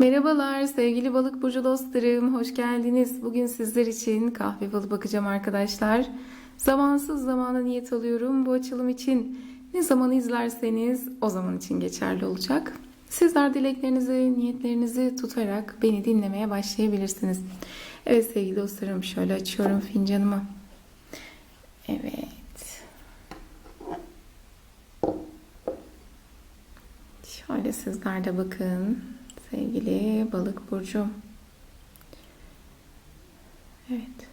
Merhabalar sevgili balık burcu dostlarım. Hoş geldiniz. Bugün sizler için kahve balı bakacağım arkadaşlar. Zamansız zamana niyet alıyorum. Bu açılım için ne zaman izlerseniz o zaman için geçerli olacak. Sizler dileklerinizi, niyetlerinizi tutarak beni dinlemeye başlayabilirsiniz. Evet sevgili dostlarım şöyle açıyorum fincanımı. Evet. Şöyle sizler de bakın sevgili balık burcu. Evet.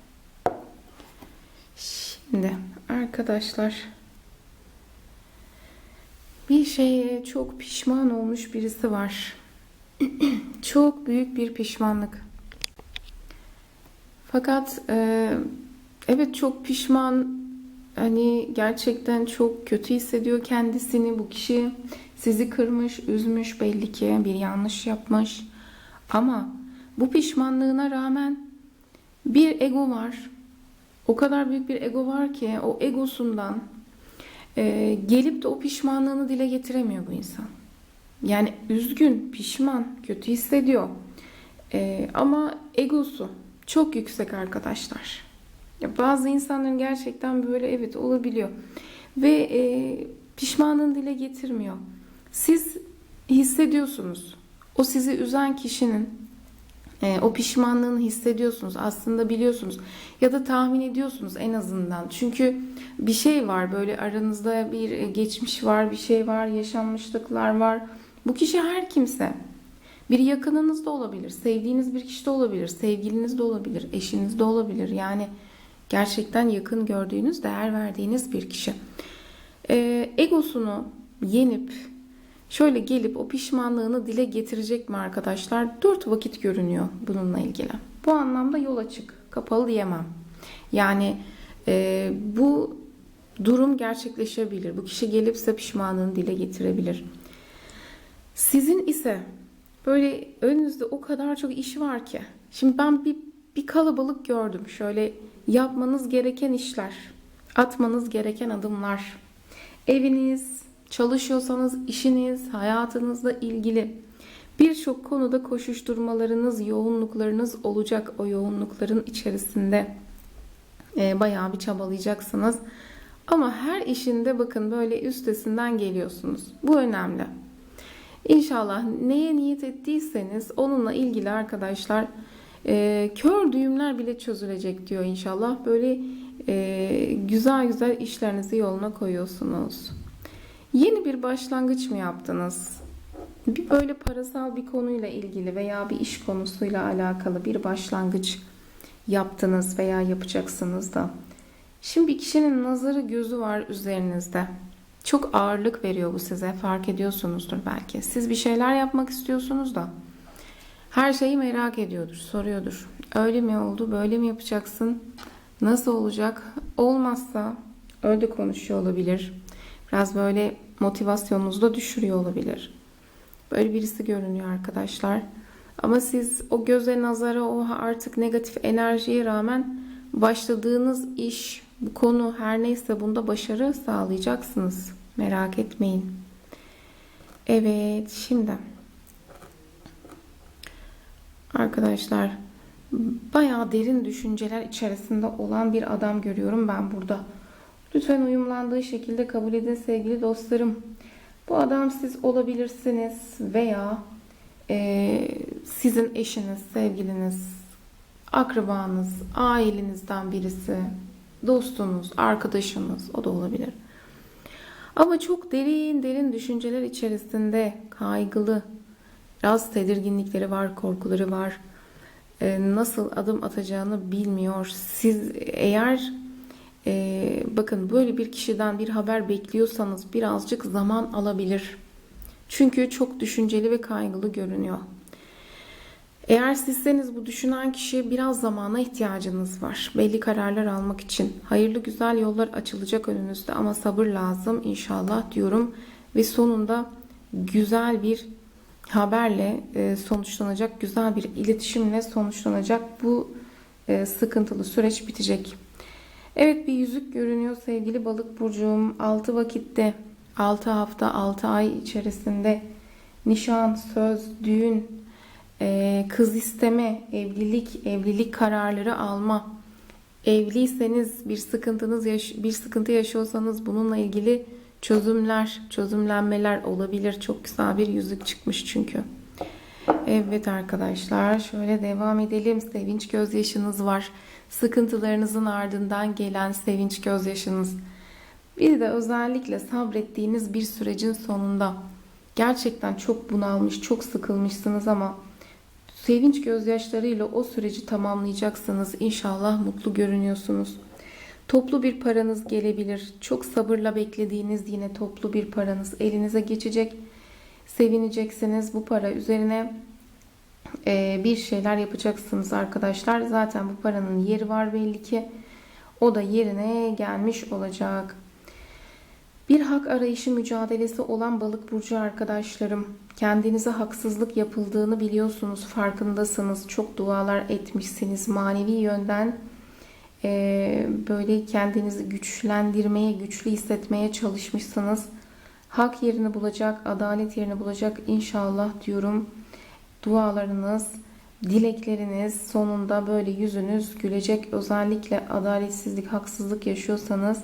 Şimdi arkadaşlar bir şeye çok pişman olmuş birisi var. çok büyük bir pişmanlık. Fakat e, evet çok pişman hani gerçekten çok kötü hissediyor kendisini bu kişi sizi kırmış, üzmüş belli ki bir yanlış yapmış. Ama bu pişmanlığına rağmen bir ego var. O kadar büyük bir ego var ki o egosundan e, gelip de o pişmanlığını dile getiremiyor bu insan. Yani üzgün, pişman, kötü hissediyor. E, ama egosu çok yüksek arkadaşlar. Ya bazı insanların gerçekten böyle evet olabiliyor. Ve e, pişmanlığını dile getirmiyor. Siz hissediyorsunuz. O sizi üzen kişinin e, o pişmanlığını hissediyorsunuz. Aslında biliyorsunuz. Ya da tahmin ediyorsunuz en azından. Çünkü bir şey var böyle aranızda bir geçmiş var, bir şey var, yaşanmışlıklar var. Bu kişi her kimse. Bir yakınınız da olabilir, sevdiğiniz bir kişi de olabilir, sevgiliniz de olabilir, eşiniz de olabilir. Yani gerçekten yakın gördüğünüz, değer verdiğiniz bir kişi. Ee, egosunu yenip şöyle gelip o pişmanlığını dile getirecek mi arkadaşlar? Dört vakit görünüyor bununla ilgili. Bu anlamda yol açık, kapalı diyemem. Yani e, bu durum gerçekleşebilir. Bu kişi gelip size pişmanlığını dile getirebilir. Sizin ise böyle önünüzde o kadar çok iş var ki. Şimdi ben bir, bir kalabalık gördüm. Şöyle yapmanız gereken işler, atmanız gereken adımlar. Eviniz, çalışıyorsanız işiniz, hayatınızla ilgili birçok konuda koşuşturmalarınız, yoğunluklarınız olacak. O yoğunlukların içerisinde e, bayağı bir çabalayacaksınız. Ama her işinde bakın böyle üstesinden geliyorsunuz. Bu önemli. İnşallah neye niyet ettiyseniz onunla ilgili arkadaşlar e, kör düğümler bile çözülecek diyor inşallah. Böyle e, güzel güzel işlerinizi yoluna koyuyorsunuz. Yeni bir başlangıç mı yaptınız? Bir böyle parasal bir konuyla ilgili veya bir iş konusuyla alakalı bir başlangıç yaptınız veya yapacaksınız da. Şimdi bir kişinin nazarı gözü var üzerinizde. Çok ağırlık veriyor bu size. Fark ediyorsunuzdur belki. Siz bir şeyler yapmak istiyorsunuz da her şeyi merak ediyordur, soruyordur. Öyle mi oldu, böyle mi yapacaksın? Nasıl olacak? Olmazsa öyle konuşuyor olabilir. Biraz böyle motivasyonunuzu da düşürüyor olabilir. Böyle birisi görünüyor arkadaşlar. Ama siz o göze nazara o artık negatif enerjiye rağmen başladığınız iş, bu konu her neyse bunda başarı sağlayacaksınız. Merak etmeyin. Evet şimdi arkadaşlar bayağı derin düşünceler içerisinde olan bir adam görüyorum ben burada. Lütfen uyumlandığı şekilde kabul edin sevgili dostlarım. Bu adam siz olabilirsiniz veya e, sizin eşiniz, sevgiliniz, akrabanız, ailenizden birisi, dostunuz, arkadaşınız o da olabilir. Ama çok derin derin düşünceler içerisinde kaygılı, biraz tedirginlikleri var, korkuları var. E, nasıl adım atacağını bilmiyor. Siz eğer ee, bakın böyle bir kişiden bir haber bekliyorsanız birazcık zaman alabilir. Çünkü çok düşünceli ve kaygılı görünüyor. Eğer sizseniz bu düşünen kişi biraz zamana ihtiyacınız var. Belli kararlar almak için. Hayırlı güzel yollar açılacak önünüzde ama sabır lazım inşallah diyorum. Ve sonunda güzel bir haberle e, sonuçlanacak, güzel bir iletişimle sonuçlanacak bu e, sıkıntılı süreç bitecek. Evet bir yüzük görünüyor sevgili balık burcum. 6 vakitte 6 hafta 6 ay içerisinde nişan, söz, düğün e, kız isteme, evlilik, evlilik kararları alma. Evliyseniz bir sıkıntınız yaş- bir sıkıntı yaşıyorsanız bununla ilgili çözümler, çözümlenmeler olabilir. Çok güzel bir yüzük çıkmış çünkü. Evet arkadaşlar şöyle devam edelim. Sevinç gözyaşınız var. Sıkıntılarınızın ardından gelen sevinç gözyaşınız. Bir de özellikle sabrettiğiniz bir sürecin sonunda gerçekten çok bunalmış, çok sıkılmışsınız ama sevinç gözyaşlarıyla o süreci tamamlayacaksınız. İnşallah mutlu görünüyorsunuz. Toplu bir paranız gelebilir. Çok sabırla beklediğiniz yine toplu bir paranız elinize geçecek. Sevineceksiniz. Bu para üzerine bir şeyler yapacaksınız arkadaşlar. Zaten bu paranın yeri var belli ki. O da yerine gelmiş olacak. Bir hak arayışı mücadelesi olan balık burcu arkadaşlarım. Kendinize haksızlık yapıldığını biliyorsunuz, farkındasınız. Çok dualar etmişsiniz. Manevi yönden e, böyle kendinizi güçlendirmeye, güçlü hissetmeye çalışmışsınız. Hak yerini bulacak, adalet yerini bulacak inşallah diyorum. Dualarınız, dilekleriniz sonunda böyle yüzünüz gülecek. Özellikle adaletsizlik, haksızlık yaşıyorsanız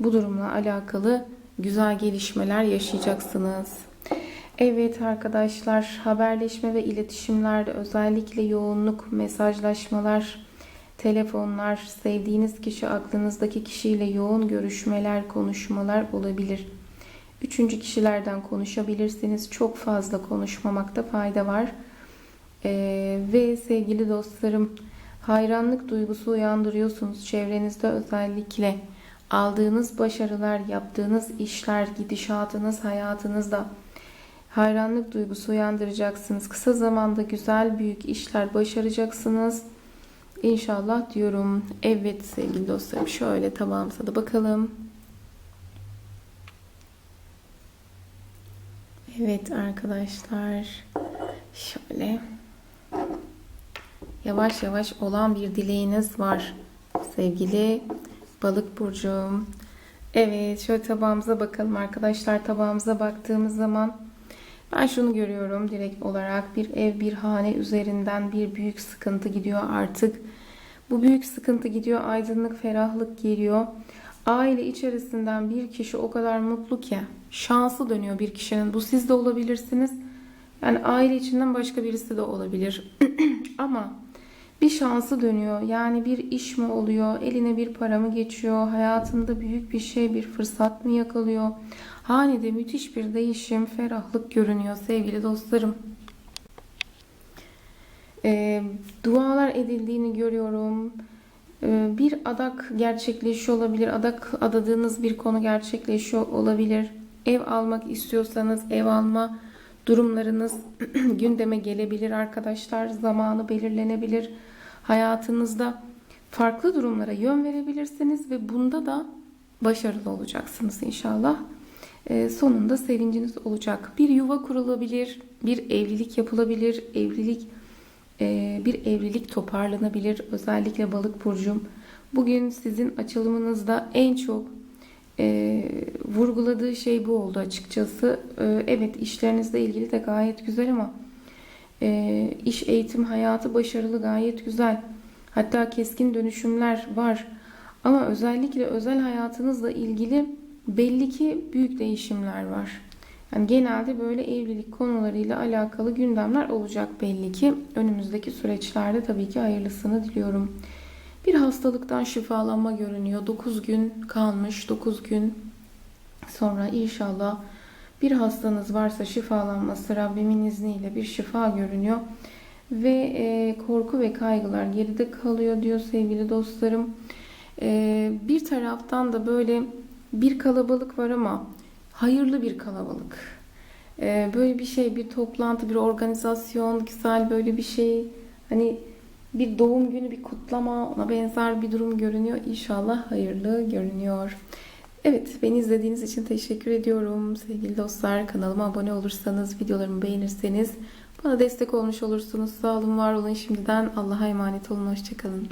bu durumla alakalı güzel gelişmeler yaşayacaksınız. Evet arkadaşlar haberleşme ve iletişimlerde özellikle yoğunluk, mesajlaşmalar, telefonlar, sevdiğiniz kişi aklınızdaki kişiyle yoğun görüşmeler, konuşmalar olabilir. Üçüncü kişilerden konuşabilirsiniz. Çok fazla konuşmamakta fayda var. Ee, ve sevgili dostlarım hayranlık duygusu uyandırıyorsunuz çevrenizde özellikle aldığınız başarılar, yaptığınız işler, gidişatınız, hayatınızda hayranlık duygusu uyandıracaksınız. Kısa zamanda güzel büyük işler başaracaksınız. İnşallah diyorum. Evet sevgili dostlarım şöyle tabağımıza da bakalım. Evet arkadaşlar şöyle yavaş yavaş olan bir dileğiniz var sevgili balık burcum. Evet şöyle tabağımıza bakalım arkadaşlar tabağımıza baktığımız zaman ben şunu görüyorum direkt olarak bir ev bir hane üzerinden bir büyük sıkıntı gidiyor artık. Bu büyük sıkıntı gidiyor aydınlık ferahlık geliyor. Aile içerisinden bir kişi o kadar mutlu ki şansı dönüyor bir kişinin. Bu siz de olabilirsiniz. Yani aile içinden başka birisi de olabilir. Ama bir şansı dönüyor. Yani bir iş mi oluyor? Eline bir para mı geçiyor? Hayatında büyük bir şey, bir fırsat mı yakalıyor? Hanede müthiş bir değişim, ferahlık görünüyor sevgili dostlarım. Ee, dualar edildiğini görüyorum. Ee, bir adak gerçekleşiyor olabilir. Adak adadığınız bir konu gerçekleşiyor olabilir. Ev almak istiyorsanız ev alma durumlarınız gündeme gelebilir arkadaşlar. Zamanı belirlenebilir. Hayatınızda farklı durumlara yön verebilirsiniz ve bunda da başarılı olacaksınız inşallah. Ee, sonunda sevinciniz olacak. Bir yuva kurulabilir, bir evlilik yapılabilir, evlilik e, bir evlilik toparlanabilir. Özellikle balık burcum. Bugün sizin açılımınızda en çok e, vurguladığı şey bu oldu açıkçası. E, evet işlerinizle ilgili de gayet güzel ama e, iş eğitim hayatı başarılı gayet güzel. Hatta keskin dönüşümler var. Ama özellikle özel hayatınızla ilgili belli ki büyük değişimler var. Yani genelde böyle evlilik konularıyla alakalı gündemler olacak belli ki. Önümüzdeki süreçlerde tabii ki hayırlısını diliyorum. Bir hastalıktan şifalanma görünüyor. 9 gün kalmış. 9 gün sonra inşallah bir hastanız varsa şifalanması Rabbimin izniyle bir şifa görünüyor. Ve e, korku ve kaygılar geride kalıyor diyor sevgili dostlarım. E, bir taraftan da böyle bir kalabalık var ama hayırlı bir kalabalık. E, böyle bir şey, bir toplantı, bir organizasyon, güzel böyle bir şey. Hani bir doğum günü, bir kutlama, ona benzer bir durum görünüyor. İnşallah hayırlı görünüyor. Evet, beni izlediğiniz için teşekkür ediyorum. Sevgili dostlar, kanalıma abone olursanız, videolarımı beğenirseniz bana destek olmuş olursunuz. Sağ olun, var olun. Şimdiden Allah'a emanet olun. Hoşçakalın.